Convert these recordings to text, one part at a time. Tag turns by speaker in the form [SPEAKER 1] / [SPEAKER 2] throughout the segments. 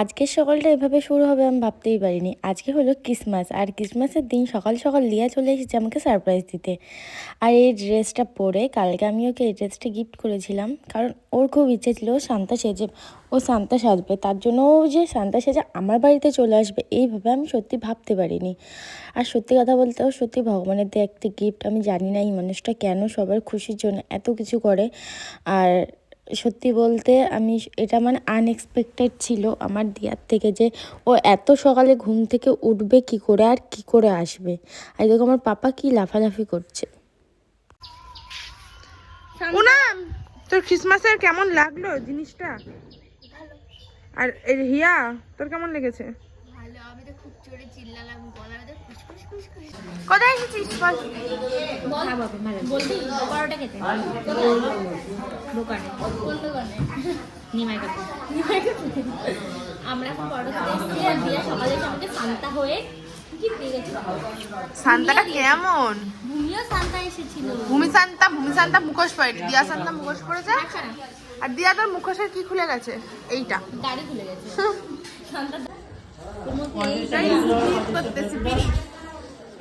[SPEAKER 1] আজকের সকালটা এভাবে শুরু হবে আমি ভাবতেই পারিনি। আজকে হলো ক্রিসমাস, আর ক্রিসমাসের দিন সকাল সকাল লিয়া চলে এসেছে আমাকে সারপ্রাইজ দিতে। আর এই ড্রেসটা পরে কালকে আমি ওকে এই ড্রেসটা গিফট করেছিলাম, কারণ ওর খুব ইচ্ছে ছিল ও শান্তা সেজে, ও শান্তা সাজবে। তার জন্য ও যে শান্তা সেজে আমার বাড়িতে চলে আসবে, এইভাবে আমি সত্যি ভাবতে পারিনি। আর সত্যি কথা বলতে ও সত্যি ভগবানের দেয় একটি গিফট আমি জানি না এই মানুষটা কেন সবার খুশির জন্য এত কিছু করে। আর সত্যি বলতে আমি এটা মানে আনএক্সপেক্টেড ছিল আমার দিয়ার থেকে যে ও এত সকালে ঘুম থেকে উঠবে কি করে আর কি করে আসবে। আর দেখো আমার পাপা কি লাফালাফি করছে।
[SPEAKER 2] তোর ক্রিসমাসের কেমন লাগল জিনিসটা? আর এই হিয়া তোর কেমন লেগেছে?
[SPEAKER 3] ভালো আমি তো খুব জোরে চিল্লালাম গলা
[SPEAKER 2] কোথায় এসেছিস বল?
[SPEAKER 3] বলবি পরোটা খেতে। দোকানে। কোন দোকানে নিমাই কাকু। আমরা এখন পরোটা খেতে এসেছি আর দিয়া সকালে আমাকে সান্তা হয়ে
[SPEAKER 2] সান্তাটা কেমন?
[SPEAKER 3] ভূমিও সান্তা এসেছিল।
[SPEAKER 2] ভূমি সান্তা ভূমি সান্তা মুখোশ পড়েনি দিয়া সান্তা মুখোশ পড়েছে
[SPEAKER 3] আচ্ছা।
[SPEAKER 2] আর দিয়া তোর মুখোশের কি খুলে গেছে? এইটা।
[SPEAKER 3] খুলে গেছে। সান্তা
[SPEAKER 2] করতেছি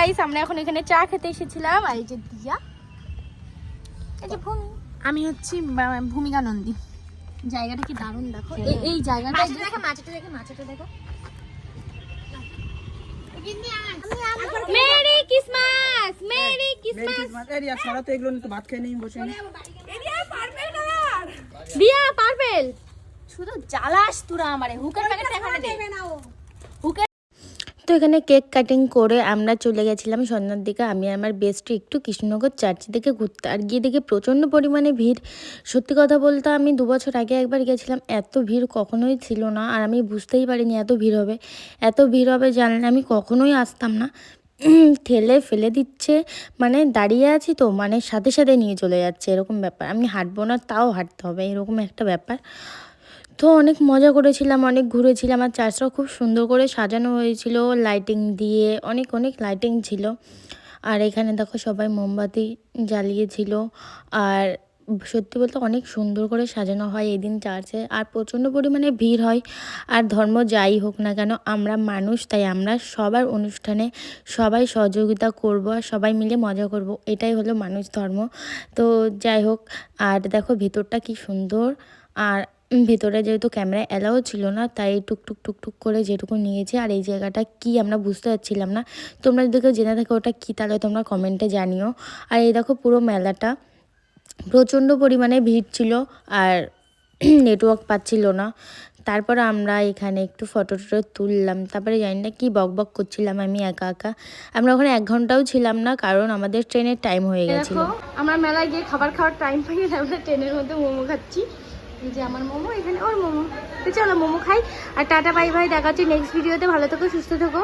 [SPEAKER 3] গাইস আমরা
[SPEAKER 1] এখন এখানে চা খেতে এসেছিলাম আর এই যে দিয়া। এই যে ভূমি।
[SPEAKER 2] আমি হচ্ছি ভূমিকা নন্দী।
[SPEAKER 3] জায়গাটা কি দারুণ দেখো। এই- জায়গাটা মাছটা দেখো। মাছটা দেখো মাছটা দেখো। Merry Christmas merry Christmas. দিয়া পারবেল শুধু জ্বালাস তোরা আমারে হুকের প্যাকেটটা এখানে দে হুকের
[SPEAKER 1] তো এখানে কেক কাটিং করে আমরা চলে গেছিলাম সন্ধ্যার দিকে। আমি আমার বেস্টে একটু কৃষ্ণনগর চার্চ দিকে ঘুরতে। আর গিয়ে দেখে প্রচণ্ড পরিমাণে ভিড়। সত্যি কথা বলতে আমি দু বছর আগে একবার গেছিলাম, এত ভিড় কখনোই ছিল না। আর আমি বুঝতেই পারিনি এত ভিড় হবে। এত ভিড় হবে জানলে আমি কখনোই আসতাম না। ঠেলে ফেলে দিচ্ছে মানে দাঁড়িয়ে আছি তো মানে সাথে সাথে নিয়ে চলে যাচ্ছে, এরকম ব্যাপার। আমি হাঁটবো না, তাও হাঁটতে হবে, এরকম একটা ব্যাপার। তো অনেক মজা করেছিলাম, অনেক ঘুরেছিলাম। আর চার্চটাও খুব সুন্দর করে সাজানো হয়েছিল লাইটিং দিয়ে, অনেক অনেক লাইটিং ছিল। আর এখানে দেখো সবাই মোমবাতি জ্বালিয়েছিল। আর সত্যি বলতে অনেক সুন্দর করে সাজানো হয় এই দিন চার্চে। আর প্রচণ্ড পরিমাণে ভিড় হয়। আর ধর্ম যাই হোক না কেন, আমরা মানুষ, তাই আমরা সবার অনুষ্ঠানে সবাই সহযোগিতা করব, আর সবাই মিলে মজা করব। এটাই হলো মানুষ ধর্ম। তো যাই হোক, আর দেখো ভেতরটা কি সুন্দর। আর ভেতরে যেহেতু ক্যামেরা অ্যালাও ছিল না তাই টুকটুক টুকটুক করে যেটুকু নিয়েছে আর এই জায়গাটা কি আমরা বুঝতে পারছিলাম না। তোমরা যদি কেউ জেনে থাকো ওটা কী তাহলে তোমরা কমেন্টে জানিও। আর এই দেখো পুরো মেলাটা। প্রচণ্ড পরিমাণে ভিড় ছিল আর নেটওয়ার্ক পাচ্ছিল না। তারপরে আমরা এখানে একটু ফটো টটো তুললাম। তারপরে জানি না কী বক বক করছিলাম আমি একা একা। আমরা ওখানে এক ঘন্টাও ছিলাম না কারণ আমাদের ট্রেনের টাইম হয়ে গেছিল।
[SPEAKER 3] আমরা মেলায় গিয়ে খাবার খাওয়ার টাইম পাই না আমরা ট্রেনের মধ্যে মোমো খাচ্ছি। এই যে আমার মোমো, এখানে ওর মোমো। তো চলো মোমো খাই। আর টাটা বাই ভাই দেখাচ্ছি নেক্সট ভিডিওতে ভালো থেকো, সুস্থ থেকো।